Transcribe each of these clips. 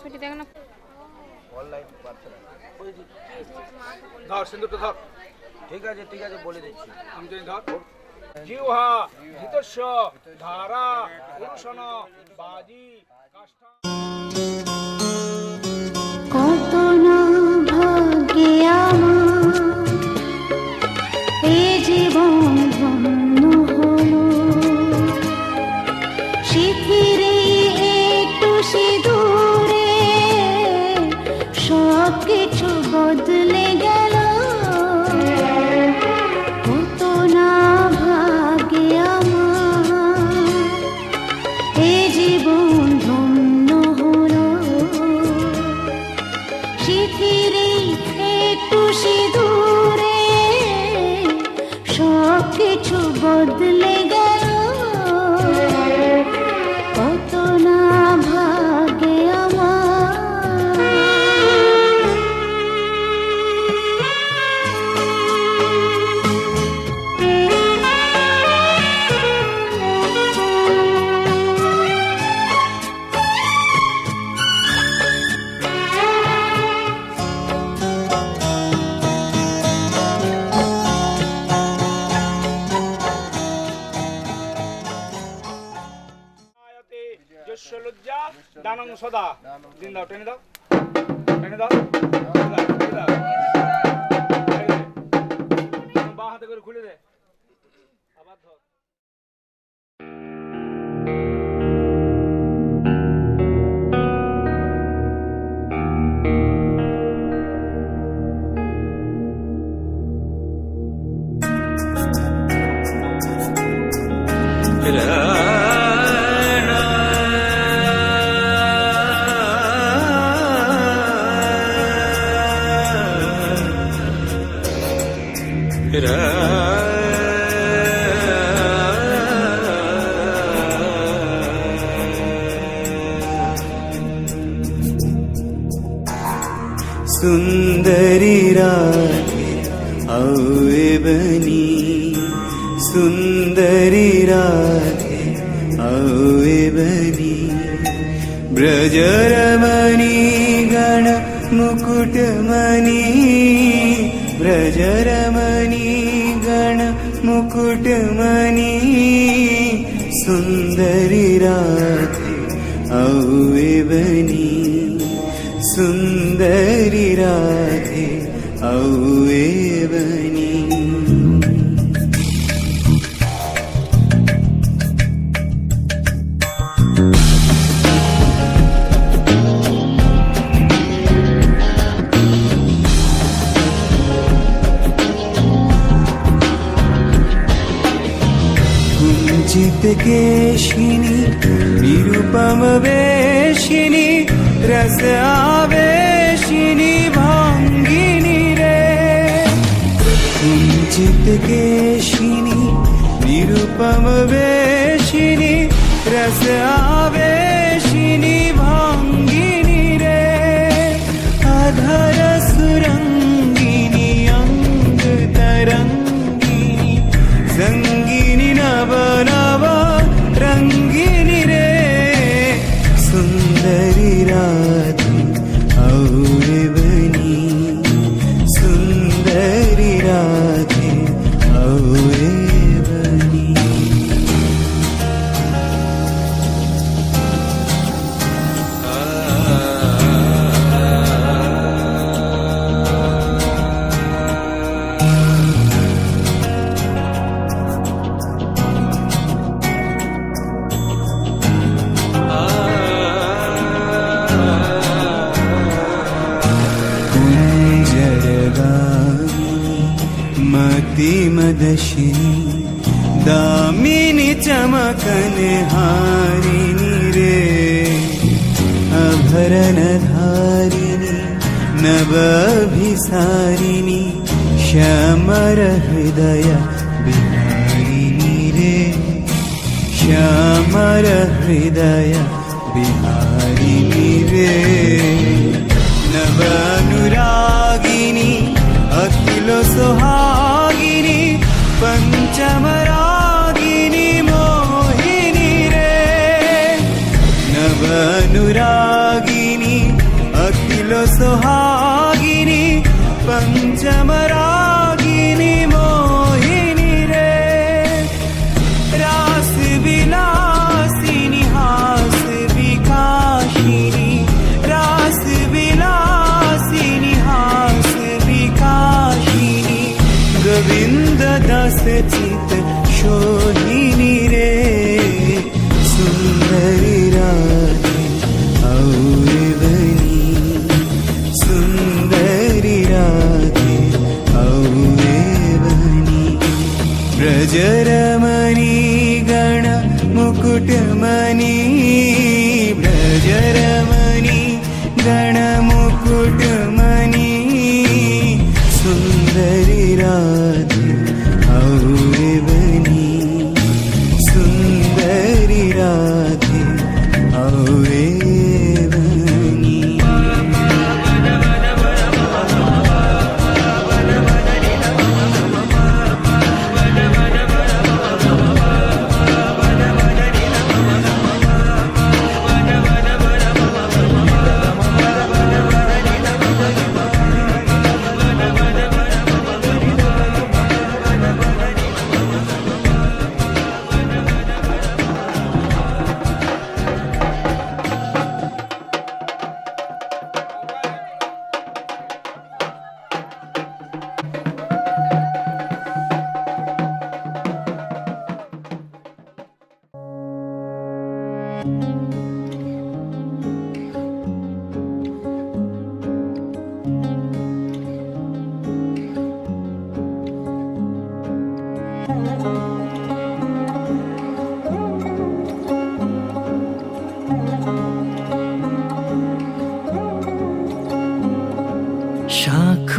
ছুটি দেখ না ধর ঠিক আছে ঠিক আছে বলে দিচ্ছি। আমি যদি ধর জিহা হিতস্ব ধারা অনুসন বাজি। দানং সদা। দিন দাও টেনে দাও। টেনে দাও। ഔവനി സുന്ദരിരാ mı beşini? Reze दामिनि चमक हारिणी रे अभर धारिणी श्यामरहृदय भिसारिणी रे श्यामरहृदय बिहारिनी रे क्षमर अखिल सुहा gecelere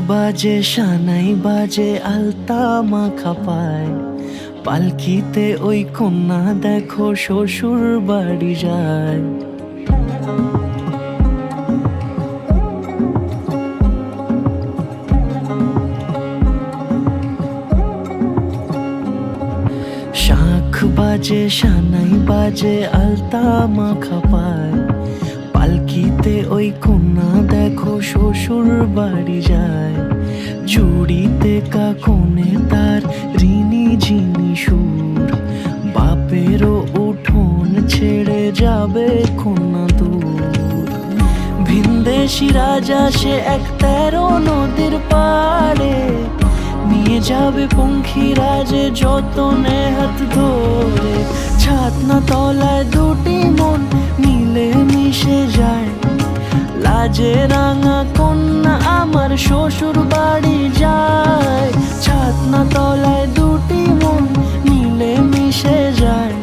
বাজে সানাই বাজে, আলতা মাখা পায়। পালকিতে ওই কন্যা দেখো, শ্বশুর বাড়ি যায়। শাখ বাজে সানাই বাজে, আলতা মাখা পায়। ওই কন্যা দেখো শ্বশুর বাড়ি যায়। চুড়িতে কাকনে তার ঋণী ঝিনি সুর। বাপেরও উঠোন ছেড়ে যাবে কন্যা দূর। ভিনদেশি রাজা সে এক তেরো নদীর পাড়ে। নিয়ে যাবে পঙ্খী রাজে যতনে হাত ধরে। ছাতনা তলায় দুটি মন মিলে মিশে যায়। লাজে রাঙা কন্যা আমার শ্বশুর বাড়ি যায়। ছাতনা তলায় দুটি মন মিলে মিশে যায়।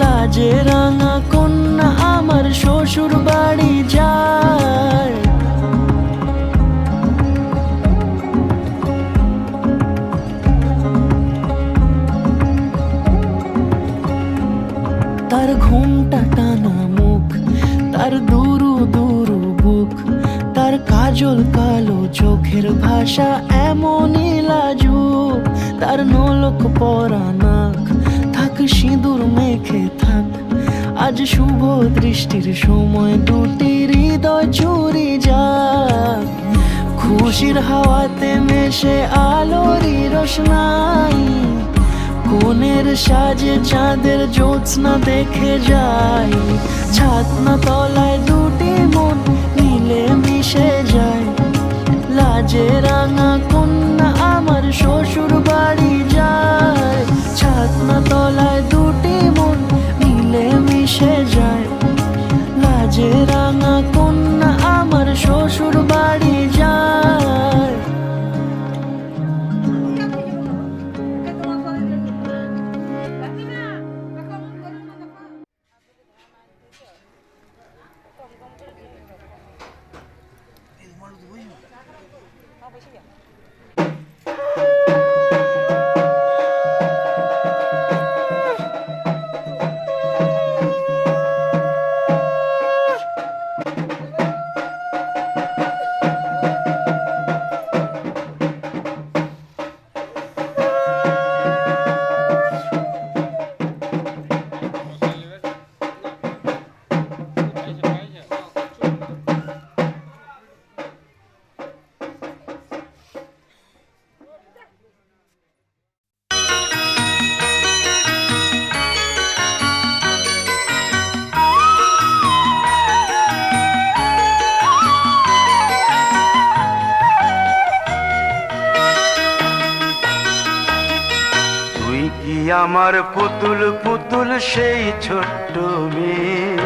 লাজে রাঙা কন্যা আমার শ্বশুর বাড়ি যায়। তার ঘুমটা কাজল কালো চোখের ভাষা এমনই লাজুক। তার নলক পরা নাক, থাক সিঁদুর মেখে থাক। আজ শুভ দৃষ্টির সময় দুটি হৃদয় চুরি যাক। খুশির হাওয়াতে মেশে আলোরই রোশনাই। কোনের সাজে চাঁদের জ্যোৎস্না দেখে যাই। ছাতনা তলায় দুটি লাজে রাঙা কন্যা আমার শ্বশুর বাড়ি যায় ছাতনা তলায় পুতুল পুতুল সেই ছোট্ট মেয়ে।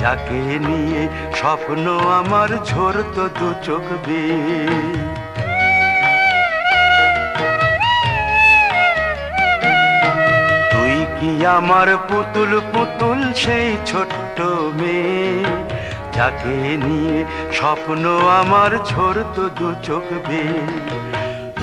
যাকে নিয়ে স্বপ্ন আমার ঝরতো দু চোখ বেয়ে। তুই কি আমার পুতুল পুতুল সেই ছোট্ট মেয়ে? যাকে নিয়ে স্বপ্ন আমার ঝরতো দু চোখ বেয়ে।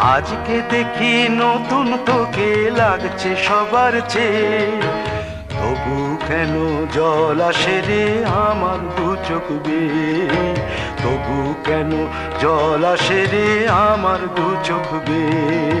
আজকে দেখি নতুন তোকে লাগছে সবার চেয়ে। তবু কেন জল আসে রে আমার দু চোখ তবু কেন জল আসে রে আমার দু চোখ বেয়ে?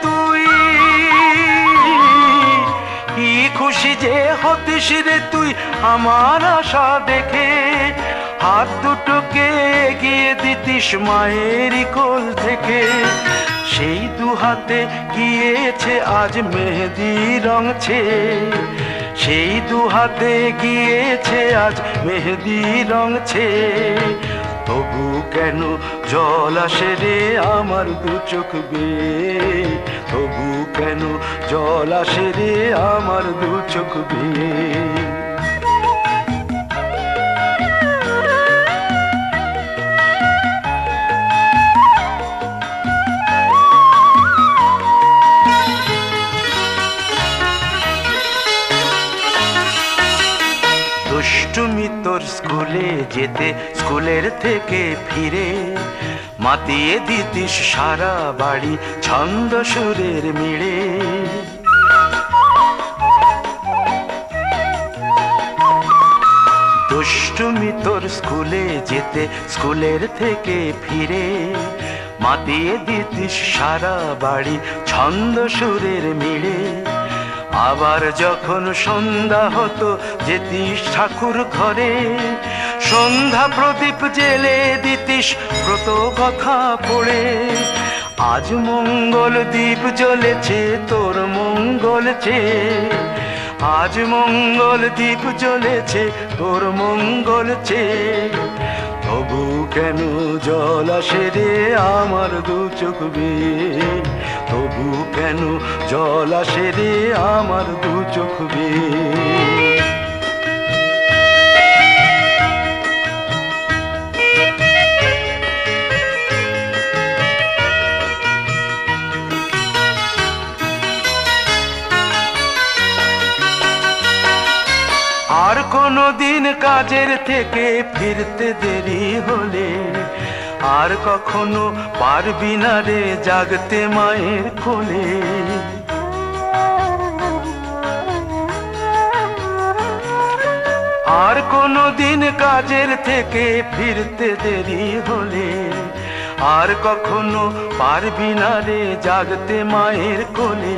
কি খুশি যে হতিস রে তুই আমার আশা দেখে? হাত দুটোকে এগিয়ে দিতিস মায়ের কোল থেকে। সেই দু হাতে গিয়েছে আজ মেহেদি রংছে সেই দু হাতে গিয়েছে আজ মেহেদি রংছে তবু কেন জল আসে রে আমার দু চোখ বেয়ে? তবু কেন জল আসে রে আমার দু চোখ বেয়ে দুষ্টুমি তোর স্কুলে যেতে, স্কুলের থেকে ফিরে মাতিয়ে দিতিস সারা বাড়ি ছন্দ সুরের মিড়ে দুষ্টুমি তোর স্কুলে যেতে, স্কুলের থেকে ফিরে। মাতিয়ে দিতিস সারা বাড়ি ছন্দ সুরের মিড়ে আবার যখন সন্ধ্যা হতো, যেতিস ঠাকুর ঘরে সন্ধ্যা প্রদীপ জেলে দিতিস, ব্রত কথা পড়ে। আজ মঙ্গল দ্বীপ জ্বলেছে, তোর মঙ্গল চেয়ে। আজ মঙ্গল দ্বীপ জ্বলেছে, তোর মঙ্গল চেয়ে। তবু কেন জল আসে রে আমার দু চোখ বেয়ে? তবু কেন জল আসে রে আমার দু চোখ বেয়ে? কোনো দিন কাজের থেকে ফিরতে দেরি হলে আর কখনো পারবি না রে জাগতে মায়ের কোলে। আর কোনো দিন কাজের থেকে ফিরতে দেরি হলে আর কখনো পারবি না রে জাগতে মায়ের কোলে।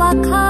花开。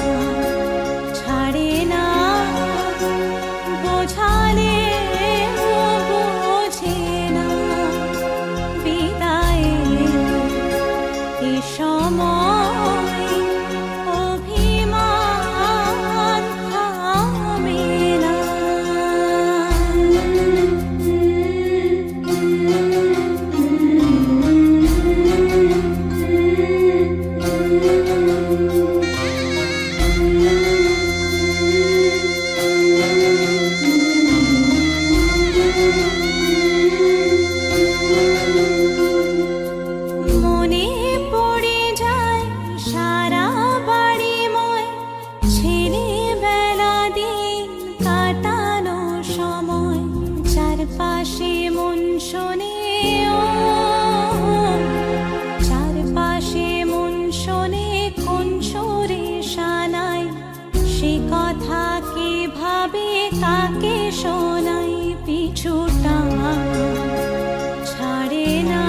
না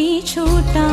ప్రతి చోటా